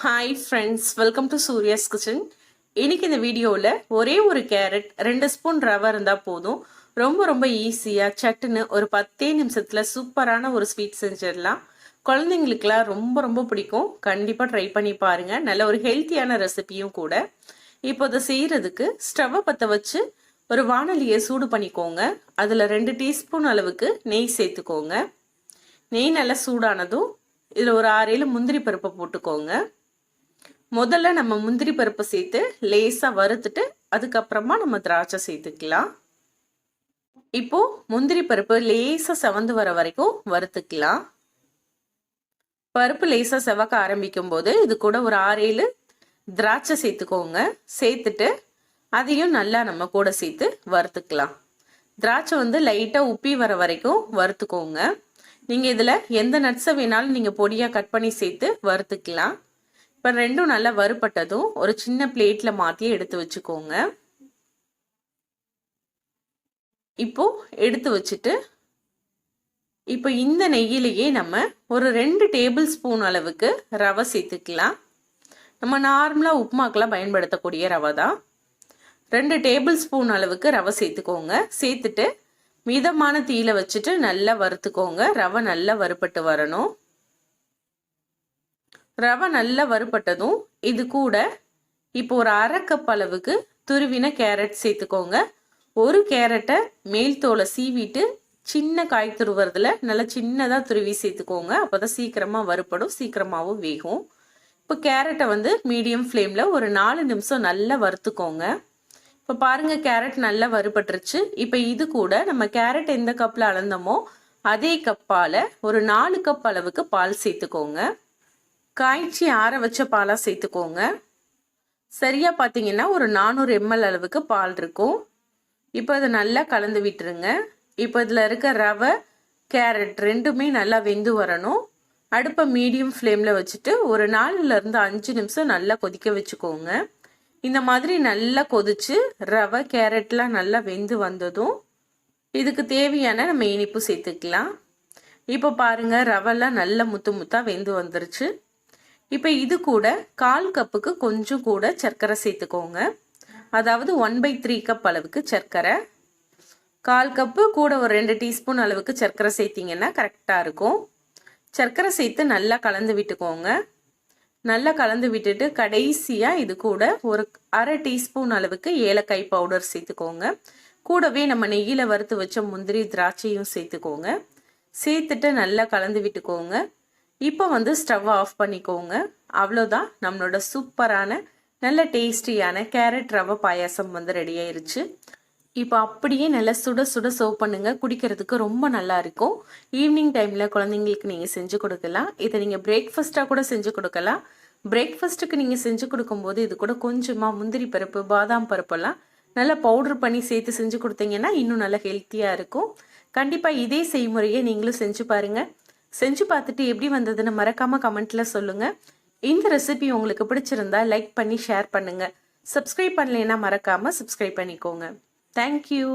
Hi friends welcome to Surya's kitchen இன்னைக்கு இந்த வீடியோவில் ஒரே ஒரு கேரட் ரெண்டு ஸ்பூன் ரவை இருந்தால் போதும். ரொம்ப ரொம்ப ஈஸியாக சட்டுன்னு ஒரு பத்தே நிமிஷத்தில் சூப்பரான ஒரு ஸ்வீட் செஞ்சிடலாம். குழந்தைங்களுக்குலாம் ரொம்ப ரொம்ப பிடிக்கும். கண்டிப்பாக ட்ரை பண்ணி பாருங்கள் நல்ல ஒரு ஹெல்த்தியான ரெசிபியும் கூட. இப்போ அதை செய்கிறதுக்கு ஸ்டவ்வை பற்ற வச்சு ஒரு வானொலியை சூடு பண்ணிக்கோங்க. அதில் ரெண்டு டீஸ்பூன் அளவுக்கு நெய் சேர்த்துக்கோங்க. நெய் நல்லா சூடானதும் இதில் ஒரு ஆறு ஏழு முந்திரி பருப்பை போட்டுக்கோங்க. முதல்ல நம்ம முந்திரி பருப்பை சேர்த்து லேசாக வறுத்துட்டு அதுக்கப்புறமா நம்ம திராட்சை சேர்த்துக்கலாம். இப்போ முந்திரி பருப்பு லேசாக செவந்து வர வரைக்கும் வறுத்துக்கலாம். பருப்பு லேசாக செவக்க ஆரம்பிக்கும் போது இது கூட ஒரு ஆறு ஏழு திராட்சை சேர்த்துக்கோங்க. சேர்த்துட்டு அதையும் நல்லா நம்ம கூட சேர்த்து வறுத்துக்கலாம். திராட்சை வந்து லைட்டாக உப்பி வர வரைக்கும் வறுத்துக்கோங்க. நீங்கள் இதில் எந்த நட்ஸை வேணாலும் நீங்கள் பொடியாக கட் பண்ணி சேர்த்து வறுத்துக்கலாம். இப்போ ரெண்டும் நல்லா வறுப்பட்டதும் ஒரு சின்ன பிளேட்டில் மாற்றி எடுத்து வச்சுக்கோங்க. இப்போ எடுத்து வச்சுட்டு இப்போ இந்த நெய்யிலேயே நம்ம ஒரு ரெண்டு டேபிள் ஸ்பூன் அளவுக்கு ரவை சேர்த்துக்கலாம். நம்ம நார்மலாக உப்புமாக்கெல்லாம் பயன்படுத்தக்கூடிய ரவை தான். ரெண்டு டேபிள் ஸ்பூன் அளவுக்கு ரவை சேர்த்துக்கோங்க. சேர்த்துட்டு மிதமான தீயில வச்சுட்டு நல்லா வறுத்துக்கோங்க. ரவை நல்லா வறுப்பட்டு வரணும். ரவை நல்லா வறுபட்டதும் இது கூட இப்போ ஒரு அரை கப் அளவுக்கு துருவின கேரட் சேர்த்துக்கோங்க. ஒரு கேரட்டை மேல் தோலை சீவிட்டு சின்ன காய் துருவுறதுல நல்லா சின்னதாக துருவி சேர்த்துக்கோங்க. அப்போ தான் சீக்கிரமாக வறுப்படும் சீக்கிரமாகவும் வேகும். இப்போ கேரட்டை வந்து மீடியம் ஃப்ளேமில் ஒரு நாலு நிமிஷம் நல்லா வறுத்துக்கோங்க. இப்போ பாருங்கள் கேரட் நல்லா வறுபட்டுருச்சு. இப்போ இது கூட நம்ம கேரட் எந்த கப்பில் அளந்தோமோ அதே கப்பால் ஒரு நாலு கப் அளவுக்கு பால் சேர்த்துக்கோங்க. காய்ச்சி ஆற வச்ச பாலாக சேர்த்துக்கோங்க. சரியாக பார்த்தீங்கன்னா ஒரு நானூறு எம்எல் அளவுக்கு பால் இருக்கும். இப்போ அதை நல்லா கலந்து விட்டுருங்க. இப்போ இதில் இருக்க ரவை கேரட் ரெண்டுமே நல்லா வெந்து வரணும். அடுப்பை மீடியம் ஃப்ளேமில் வச்சுட்டு ஒரு நாலுலேருந்து அஞ்சு நிமிஷம் நல்லா கொதிக்க வச்சுக்கோங்க. இந்த மாதிரி நல்லா கொதிச்சு ரவை கேரட்லாம் நல்லா வெந்து வந்ததும் இதுக்கு தேவையான நம்ம இனிப்பு சேர்த்துக்கலாம். இப்போ பாருங்கள் ரவெல்லாம் நல்லா முத்து முத்தாக வெந்து வந்துருச்சு. இப்போ இது கூட கால் கப்புக்கு கொஞ்சம் கூட சர்க்கரை சேர்த்துக்கோங்க. அதாவது ஒன் பை த்ரீ கப் அளவுக்கு சர்க்கரை. கால் கப்பு கூட ஒரு ரெண்டு டீஸ்பூன் அளவுக்கு சர்க்கரை சேர்த்திங்கன்னா கரெக்டாக இருக்கும். சர்க்கரை சேர்த்து நல்லா கலந்து விட்டுக்கோங்க. நல்லா கலந்து விட்டுட்டு கடைசியாக இது கூட ஒரு அரை டீஸ்பூன் அளவுக்கு ஏலக்காய் பவுடர் சேர்த்துக்கோங்க. கூடவே நம்ம நெய்யில் வறுத்து வச்ச முந்திரி திராட்சையும் சேர்த்துக்கோங்க. சேர்த்துட்டு நல்லா கலந்து விட்டுக்கோங்க. இப்போ வந்து ஸ்டவ் ஆஃப் பண்ணிக்கோங்க. அவ்வளோதான். நம்மளோட சூப்பரான நல்ல டேஸ்டியான கேரட் ரவை பாயாசம் வந்து ரெடி ஆயிருச்சு. இப்போ அப்படியே நல்லா சுட சுட சர்வ் பண்ணுங்க. குடிக்கிறதுக்கு ரொம்ப நல்லா இருக்கும். ஈவினிங் டைமில் குழந்தைங்களுக்கு நீங்கள் செஞ்சு கொடுக்கலாம். இதை நீங்கள் பிரேக்ஃபாஸ்ட்டாக கூட செஞ்சு கொடுக்கலாம். பிரேக்ஃபாஸ்ட்டுக்கு நீங்கள் செஞ்சு கொடுக்கும்போது இது கூட கொஞ்சமாக முந்திரி பருப்பு பாதாம் பருப்பெல்லாம் நல்லா பவுடர் பண்ணி சேர்த்து செஞ்சு கொடுத்தீங்கன்னா இன்னும் நல்லா ஹெல்த்தியாக இருக்கும். கண்டிப்பாக இதே செய்முறையை நீங்களும் செஞ்சு பாருங்கள் செஞ்சு பார்த்துட்டு எப்படி வந்ததுன்னு மறக்காமல் கமெண்ட்டில் சொல்லுங்கள் இந்த ரெசிபி உங்களுக்கு பிடிச்சிருந்தா லைக் பண்ணி ஷேர் பண்ணுங்கள் சப்ஸ்கிரைப் பண்ணலைன்னா மறக்காமல் சப்ஸ்கிரைப் பண்ணிக்கோங்க. தேங்க்யூ